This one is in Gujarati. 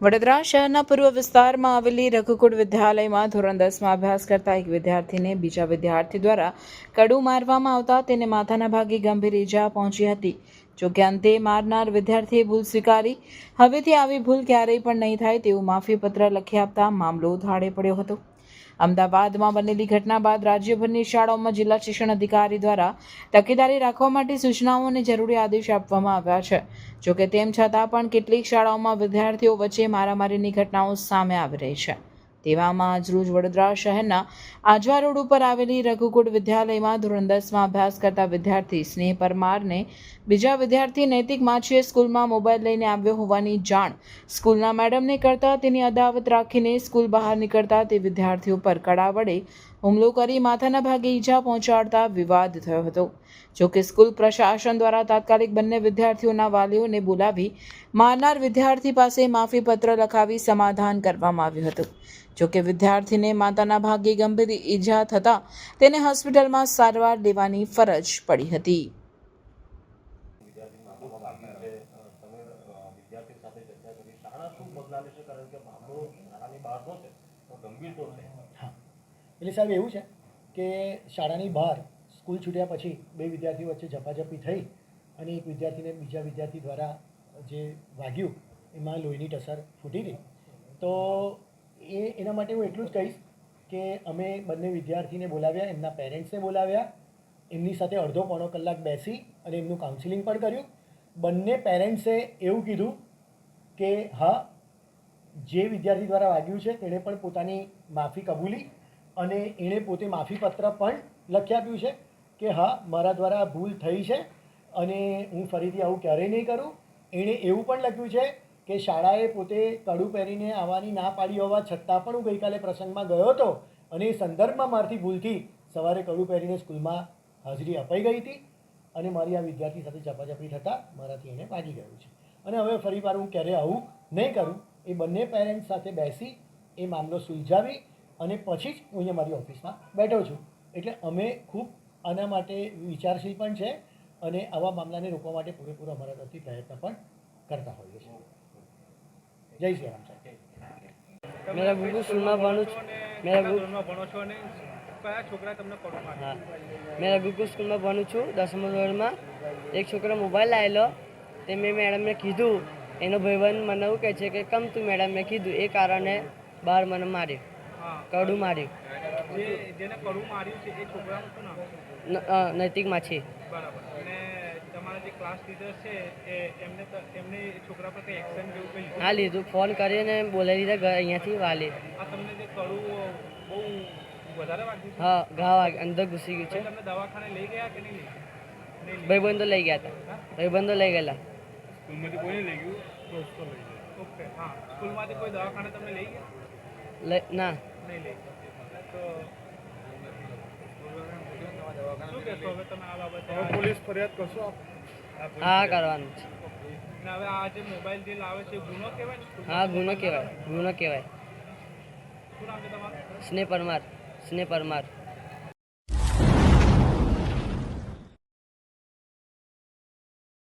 વડોદરા શહેરના પૂર્વ વિસ્તારમાં આવેલી રઘુકુળ વિદ્યાલયમાં ધોરણ દસમાં અભ્યાસ કરતા એક વિદ્યાર્થીને બીજા વિદ્યાર્થી દ્વારા કડું મારવામાં આવતા તેને માથાના ભાગે ગંભીર ઈજા પહોંચી હતી. જોકે અંતે મારનાર વિદ્યાર્થીએ ભૂલ સ્વીકારી. હવેથી આવી ભૂલ ક્યારેય પણ નહીં થાય તેવું માફીપત્ર લખી આપતા મામલો થાળે પડ્યો હતો. અમદાવાદમાં બનેલી ઘટના બાદ રાજ્યભરની શાળાઓમાં જિલ્લા શિક્ષણ અધિકારી દ્વારા તકેદારી રાખવા માટે સૂચનાઓ અને જરૂરી આદેશ આપવામાં આવ્યા છે. જોકે તેમ છતાં પણ કેટલીક શાળાઓમાં વિદ્યાર્થીઓ વચ્ચે મારામારીની ઘટનાઓ સામે આવી રહી છે. તેવામાં આજરોજ વડોદરા શહેરના આજવા રોડ ઉપર આવેલી રઘુકુળ વિદ્યાલયમાં ધોરણ દસમાં અભ્યાસ કરતા વિદ્યાર્થી સ્નેહ પરમારને બીજા વિદ્યાર્થી નૈતિક માછીએ સ્કૂલમાં મોબાઈલ લઈને આવ્યો હોવાની જાણ. સ્કૂલના મેડમને કરતા તેની અદાવત રાખીને સ્કૂલ બહાર નીકળતા તે વિદ્યાર્થીઓ પર કડા વડે હુમલો કરી માથાના ભાગે ઈજા પહોંચાડતા વિવાદ થયો હતો. જોકે સ્કૂલ પ્રશાસન દ્વારા તાત્કાલિક બંને વિદ્યાર્થીઓના વાલીઓને બોલાવી મારનાર વિદ્યાર્થી પાસે માફીપત્ર લખાવી સમાધાન કરવામાં આવ્યું હતું. જોકે વિદ્યાર્થીને માતાના ભાગે ગંભીર ઈજા થતાં તેને હોસ્પિટલમાં સારવાર લેવાની ફરજ પડી હતી. ગંભીર એટલે સાહેબ એવું છે કે શાળાની બહાર સ્કૂલ છૂટ્યા પછી બે વિદ્યાર્થીઓ વચ્ચે ઝપાઝપી થઈ અને એક વિદ્યાર્થીને બીજા વિદ્યાર્થી દ્વારા જે વાગ્યું, એમાં લોહીની ટસર ફૂટી ગઈ. તો એ એના માટે હું એટલું જ કહીશ કે અમે બંને વિદ્યાર્થીને બોલાવ્યા, એમના પેરેન્ટ્સને બોલાવ્યા, એમની સાથે અડધો પોણો કલાક બેસી અને એમનું કાઉન્સિલિંગ પણ કર્યું. બંને પેરેન્ટ્સે એવું કીધું કે હા, જે વિદ્યાર્થી દ્વારા વાગ્યું છે, તેણે પણ પોતાની માફી કબૂલી અને એણે પોતે માફીપત્ર પણ લખી આપ્યું છે કે હા, મારા દ્વારા ભૂલ થઈ છે અને હું ફરીથી આવું ક્યારેય નહીં કરું. એણે એવું પણ લખ્યું છે કે શાળાએ પોતે કડું પહેરીને આવવાની ના પાડી હોવા છતાં પણ હું ગઈકાલે પ્રસંગમાં ગયો હતો અને એ સંદર્ભમાં મારથી ભૂલથી સવારે કડું પહેરીને સ્કૂલમાં હાજરી અપાઈ ગઈ હતી અને મારી આ વિદ્યાર્થી સાથે ઝપાઝપી થતાં મારાથી એને ભાગી ગયું છે. અને હવે ફરી વાર હું ક્યારે આવું નહીં કરું. એ બંને પેરેન્ટ્સ સાથે બેસી એ મામલો સુલઝાવી અને પછી જ હું અહીંયા મારી ઓફિસમાં બેઠો છું. એટલે અમે ખૂબ આના માટે વિચારશીલ પણ છે અને આવા મામલાને રોકવા માટે પૂરેપૂરો અમારા તરફથી પ્રયત્ન પણ કરતા હોઈએ છીએ. જય શ્રી રામ સાહેબ. મેરા ગુરુ સ્કૂલમાં ભણું છું. મેરા ધોરણમાં ભણો છો અને કયા છોકરા તમને પડો હા. મેરા ગુરુકુળ સ્કૂલમાં ભણું છું દસમા ધોરણમાં. એક છોકરો મોબાઈલ લાવેલો તે મેં મેડમને કીધું એનો ભાઈબંધ મને એવું કહે છે કે કમ તું મેડમ મેં કીધું. એ કારણે બહાર મને માર્યું. કડું માર્યું. જે જેને કડું માર્યું છે એ છોકરાનું શું નામ? નૈતિક માછી. બરાબર. અને તમારા જે ક્લાસ ટીચર છે એમને એમને છોકરા પર કંઈ એક્શન જેવું કંઈ હા લીધું. ફોન કરીને બોલાવી લીધા અહીંયાથી વાલી. આ તમને જે કડું બહુ વધારે વાગ્યું હા ઘા વાગ- અંદર ઘૂસી ગયું છે. તમને દવાખાને લઈ ગયા કે નહીં ભાઈબંધો લઈ ગયા હતા. ભાઈબંધો લઈ ગયેલા. સ્કૂલમાંથી કોઈ લઈ ગયું? દોસ્તો લઈ ગયા ઓકે હા. સ્કૂલમાંથી કોઈ દવાખાને તમને લઈ ગયા? લઈ ના. નહીં લઈ તો શું કહેશો? હવે તમે આ બાબતે પોલીસ ફરિયાદ કરશો હા કરવાનું છે. હવે આ જે મોબાઈલ જે લાવે છે ગુનો કહેવાય હા ગુનો કહેવાય. ગુનો કહેવાય. શું નામ છે તમારું? સ્નેહ પરમાર. સ્નેહ પરમાર.